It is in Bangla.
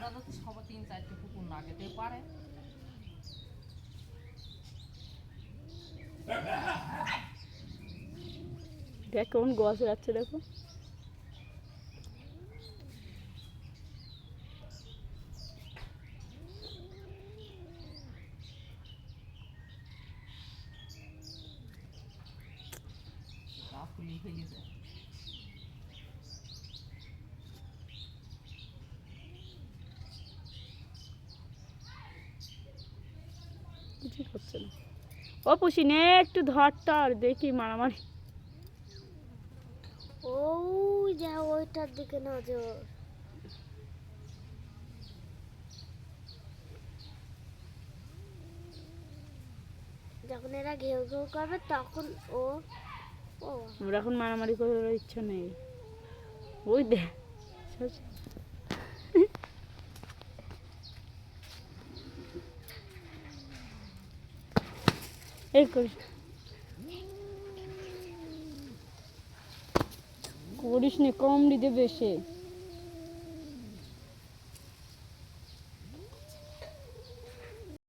দাদা তো তিন চারটে কুকুর না পারে দেখ কেমন গোয়া যাচ্ছে দেখো। ফুলি কিছুই করছে না। ও পুষি নে একটু ধর টর দেখি মারামারি। ও যা ওইটার দিকে নজর। যখন এরা ঘেউ ঘেউ করবে তখন ও আমরা এখন মারামারি করার ইচ্ছা নেই। ওই দেখ এই করিস। করিস নি, কম দিতে বেশি।